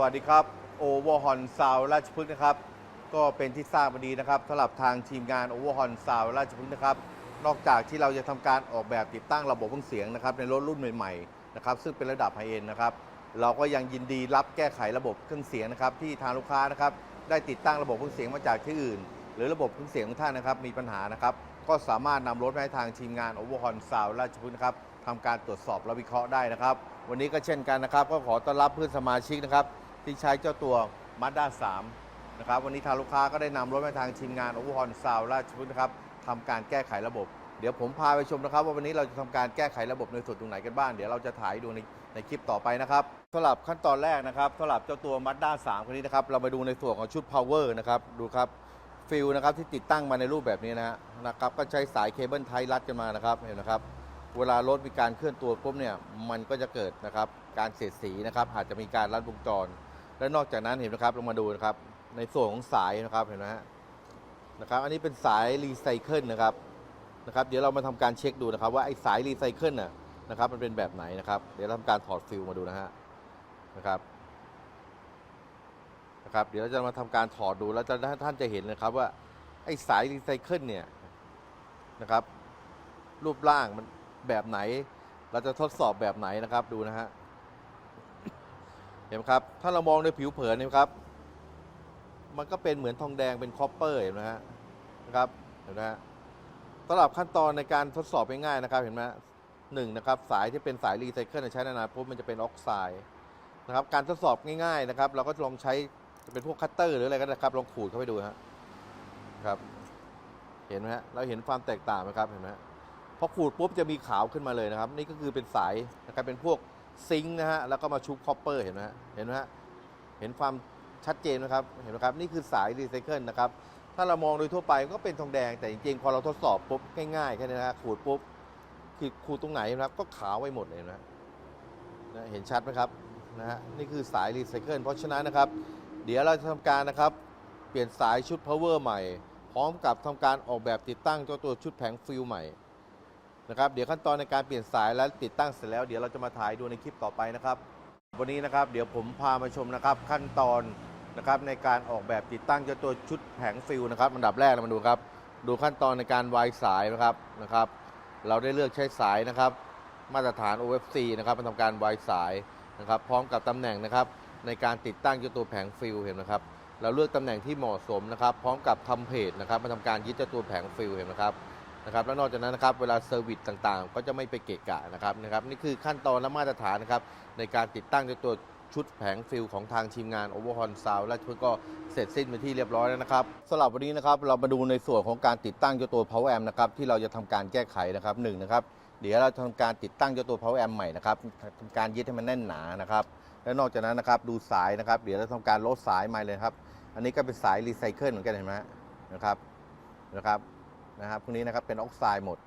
วัสดีครับโอเวอร์ฮอนซาวราชพฤกษ์นะครับ ก็เป็นที่ทราบมาดีนะครับสำหรับทางทีมงานโอเวอร์ฮอนซาวราชพฤกษ์นะครับ นอกจากที่เราจะทำการออกแบบติดตั้งระบบเครื่องเสียงนะครับในรถรุ่นใหม่ๆนะครับซึ่งเป็นระดับไฮเอ็นนะครับเราก็ยังยินดีรับแก้ไขระบบเครื่องเสียงนะครับที่ทางลูกค้านะครับได้ติดตั้งระบบเครื่องเสียงมาจากที่อื่น หรือระบบเครื่องเสียงของท่านนะครับมีปัญหานะครับก็สามารถนำรถมาให้ทางทีมงานโอเวอร์ฮอนซาวราชพฤกษ์นะครับทำการตรวจสอบและวิเคราะห์ได้นะครับ วันนี้ก็เช่นกันนะครับ ก็ขอต้อนรับเพื่อนสมาชิกนะครับ ที่ใช้เจ้าตัว Mazda 3 นะครับ วันนี้ทางลูกค้าก็ได้นำรถมาทางทีมงานอเวอร์ฮอนซาวราชพฤกษ์นะครับทำการแก้ไขระบบ เดี๋ยวผมพาไปชมนะครับ ว่าวันนี้เราจะทำการแก้ไขระบบในส่วนตรงไหนกันบ้าง เดี๋ยวเราจะถ่ายดูในในคลิปต่อไปนะครับสำหรับขั้นตอนแรกนะครับสำหรับเจ้าตัว Mazda 3คันนี้นะครับ เรามาดูในส่วนของชุด power นะครับ ดูครับฟิลนะครับที่ติดตั้งมาในรูปแบบนี้นะฮะนะครับก็ใช้สายเคเบิลไทยรัดกันมานะครับเห็นนะครับ เวลารถมีการเคลื่อนตัวปุ๊บเนี่ยมันก็จะเกิดนะครับการเสียดสีนะครับอาจจะมีการรัดวงจร และนอกจากนั้นเห็นไหมครับเรามาดูนะครับ ในส่วนของสายนะครับเห็นไหมฮะนะครับ อันนี้เป็นสายรีไซเคิลนะครับนะครับ เดี๋ยวเรามาทำการเช็คดูนะครับ ว่าไอ้สายรีไซเคิลน่ะนะครับมันเป็นแบบไหนนะครับ เดี๋ยวเราทำการถอดฟิลมาดูนะฮะนะครับนะครับ เดี๋ยวเราจะมาทำการถอดดูแล้วจะท่านจะเห็นนะครับว่าไอ้สายรีไซเคิลเนี่ยนะครับ รูปร่างมันแบบไหน เราจะทดสอบแบบไหนนะครับดูนะฮะ เห็นไหมครับ ถ้าเรามองในผิวเผินนยครับ มันก็เป็นเหมือนทองแดงเป็นคอปเปอร์เห็นไหมฮะนะครับเห็นไหมฮะสำหรับขั้นตอนในการทดสอบง่ายๆนะครับ เห็นไหมหนึ่งนะครับสายที่เป็นสายรีไซเคิลใช้นานๆปุ๊บมันจะเป็นออกไซด์นะครับ การทดสอบง่ายๆนะครับ เราก็ลองใช้เป็นพวกคัตเตอร์หรืออะไรก็ได้ครับลองขูดเข้าไปดูฮะครับเห็นไหมฮะเราเห็นความแตกต่างไหมครับเห็นไหมฮะพอขูดปุ๊บจะมีขาวขึ้นมาเลยนะครับ นี่ก็คือเป็นสายนะครับเป็นพวก ซิงค์นะฮะแล้วก็มาชุบคอปเปอร์เห็นไหมฮะเห็นไหมฮะเห็นความชัดเจนไหมครับเห็นไหมครับนี่คือสายรีไซเคิลนะครับถ้าเรามองโดยทั่วไปก็เป็นทองแดงแต่จริงๆ พอเราทดสอบปุ๊บง่ายๆแค่นี้นะฮะขูดปุ๊บคือขูดตรงไหนนะครับก็ขาวไปหมดเลยนะนะเห็นชัดไหมครับนะฮะนี่คือสายรีไซเคิลเพราะฉะนั้นนะครับ เดี๋ยวเราจะทำการนะครับ เปลี่ยนสายชุด power ใหม่ พร้อมกับทำการออกแบบติดตั้งเจ้าตัวชุดแผงฟิลใหม่ นะครับเดี๋ยวขั้นตอนในการเปลี่ยนสายและติดตั้งเสร็จแล้วเดี๋ยวเราจะมาถ่ายดูในคลิปต่อไปนะครับ วันนี้นะครับเดี๋ยวผมพามาชมนะครับขั้นตอนนะครับในการออกแบบติดตั้งเจ้าตัวชุดแผงฟิลนะครับอันดับแรกเรามาดูครับ ดูขั้นตอนในการวายสายนะครับนะครับ เราได้เลือกใช้สายนะครับ มาตรฐาน OFC นะครับมาทำการวายสายนะครับ พร้อมกับตำแหน่งนะครับในการติดตั้งเจ้าตัวแผงฟิลเห็นไหมครับเราเลือกตำแหน่งที่เหมาะสมนะครับ พร้อมกับทำเพจนะครับมาทำการยึดเจ้าตัวแผงฟิลเห็นไหมครับ นะครับแล้วนอกจากนั้นนะครับเวลาเซอร์วิสต่างๆ ก็จะไม่ไปเกะกะนะครับนะครับนี่คือขั้นตอนและมาตรฐานนะครับในการติดตั้งตัวชุดแผงฟิลของทางทีมงาน Overhaul Sound และชุดก็เสร็จสิ้นเป็นที่เรียบร้อยแล้วนะครับสำหรับวันนี้นะครับเรามาดูในส่วนของการติดตั้งเจ้าตัว Power Amp นะครับที่เราจะทำการแก้ไขนะครับหนึ่งนะครับเดี๋ยวเราทำการติดตั้งเจ้าตัว Power Amp ใหม่นะครับทำการยึดให้มันแน่นหนานะครับและนอกจากนั้นนะครับดูสายนะครับเดี๋ยวเราทำการลดสายใหม่เลยครับอันนี้ก็เป็นสายรีไซเคิลเหมือนกันเห็นไหมนะครับนะครับ นะครับพวกนี้นะครับเป็นออกไซด์หมด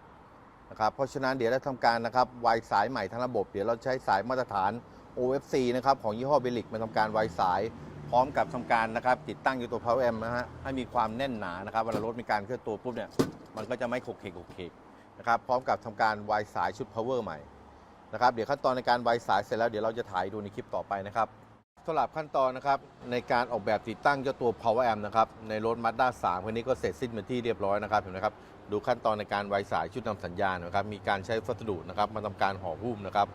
นะครับเพราะฉะนั้นเดี๋ยวเราทำการนะครับวายสายใหม่ทั้งระบบ เดี๋ยวเราใช้สายมาตรฐาน OFC นะครับของยี่ห้อเบลิกมาทำการวายสายพร้อมกับทำการนะครับติดตั้งอยู่ตัว Power Amp นะฮะให้มีความแน่นหนานะครับเวลารถมีการเคลื่อนตัวปุ๊บเนี่ยมันก็จะไม่ขกเขกขกเขกนะครับพร้อมกับทำการวายสายชุด Power ใหม่นะครับเดี๋ยวขั้นตอนในการวายสายเสร็จแล้วเดี๋ยวเราจะถ่ายดูในคลิปต่อไปนะครับ สำหรับขั้นตอนนะครับในการออกแบบติดตั้งเจ้าตัว power amp นะครับในรถ Mazda 3คันนี้ก็เสร็จสิ้นเป็นที่เรียบร้อยนะครับเห็นไหมครับดูขั้นตอนในการไวสายชุดนำสัญญาณนะครับมีการใช้วัสดุนะครับมาทำการห่อหุ้มนะครับ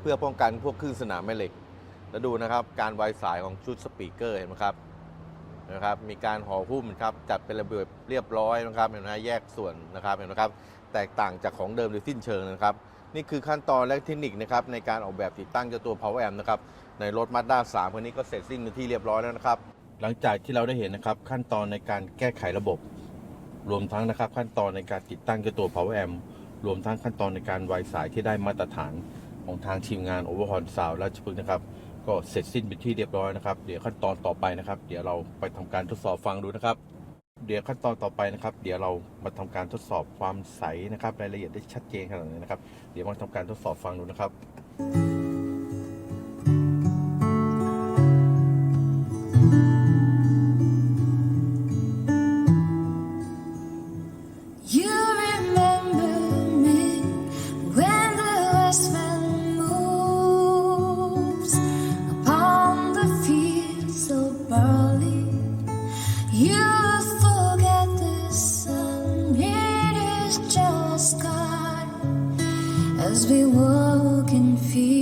เพื่อป้องกันพวกคลื่นสนามแม่เหล็ก แล้วดูนะครับการไวสายของชุดสปีกเกอร์เห็นไหมครับนะครับมีการห่อหุ้มครับจัดเป็นระเบียบเรียบร้อยนะครับเห็นไหมแยกส่วนนะครับเห็นไหมครับแตกต่างจากของเดิมโดยสิ้นเชิงนะครับ นี่คือขั้นตอนและเทคนิคนะครับในการออกแบบติดตั้งเจ้าตัว power amp นะครับในรถ Mazda 3คันนี้ก็เสร็จสิ้นเป็นที่เรียบร้อยแล้วนะครับ หลังจากที่เราได้เห็นนะครับขั้นตอนในการแก้ไขระบบ รวมทั้งนะครับขั้นตอนในการติดตั้งเจ้าตัว power amp รวมทั้งขั้นตอนในการวายสายที่ได้มาตรฐานของทางทีมงาน Overhaul s o u n ราชพฤกษ์นะครับ ก็เสร็จสิ้นเป็นที่เรียบร้อยนะครับ เดี๋ยวขั้นตอนต่อไปนะครับ เดี๋ยวเราไปทำการทดสอบฟังดูนะครับ เดี๋ยวขั้นตอนต่อไปนะครับ เดี๋ยวเรามาทำการทดสอบความใสนะครับรายละเอียดได้ชัดเจนขนาดนี้นะครับ เดี๋ยวมาทำการทดสอบฟังดูนะครับ we walk in fields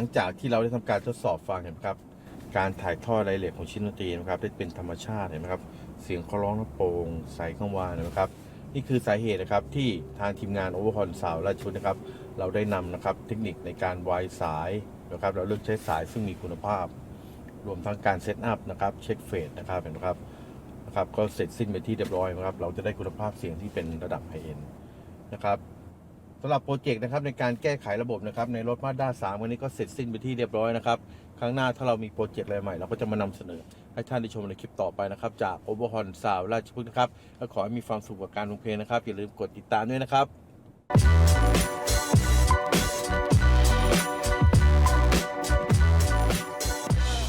ลังจากที่เราได้ทำการทดสอบฟังเห็นไหมครับ การถ่ายทอดรายละเอียดของชิ้นดนตรีนะครับ ได้เป็นธรรมชาติเห็นไหมครับ เสียงเคาร้องโปร่งใสข้างวานนไหมครับ นี่คือสาเหตุนะครับที่ทางทีมงานโอเวอร์ฮอนสาวราชชุดนะครับ เราได้นำนะครับเทคนิคในการวายสายนะครับ เราเลือกใช้สายซึ่งมีคุณภาพ รวมทั้งการเซตอัพนะครับเช็คเฟสนะครับเห็นไหมครับนะครับก็เสร็จสิ้นไปที่เรียบร้อยนะครับ เราจะได้คุณภาพเสียงที่เป็นระดับไฮเอ็นนะครับ สำหรับโปรเจกต์นะครับในการแก้ไขระบบนะครับในรถมาด้าสามวันนี้ก็เสร็จสิ้นไปที่เรียบร้อยนะครับครั้งหน้าถ้าเรามีโปรเจกต์อะไรใหม่เราก็จะมานำเสนอ ให้ท่านได้ชมในคลิปต่อไปนะครับ จากโอเวอร์ฮอนสาวราชพฤกษ์นะครับและขอให้มีความสุขกับการลงเพลงนะครับ อย่าลืมกดติดตามด้วยนะครับ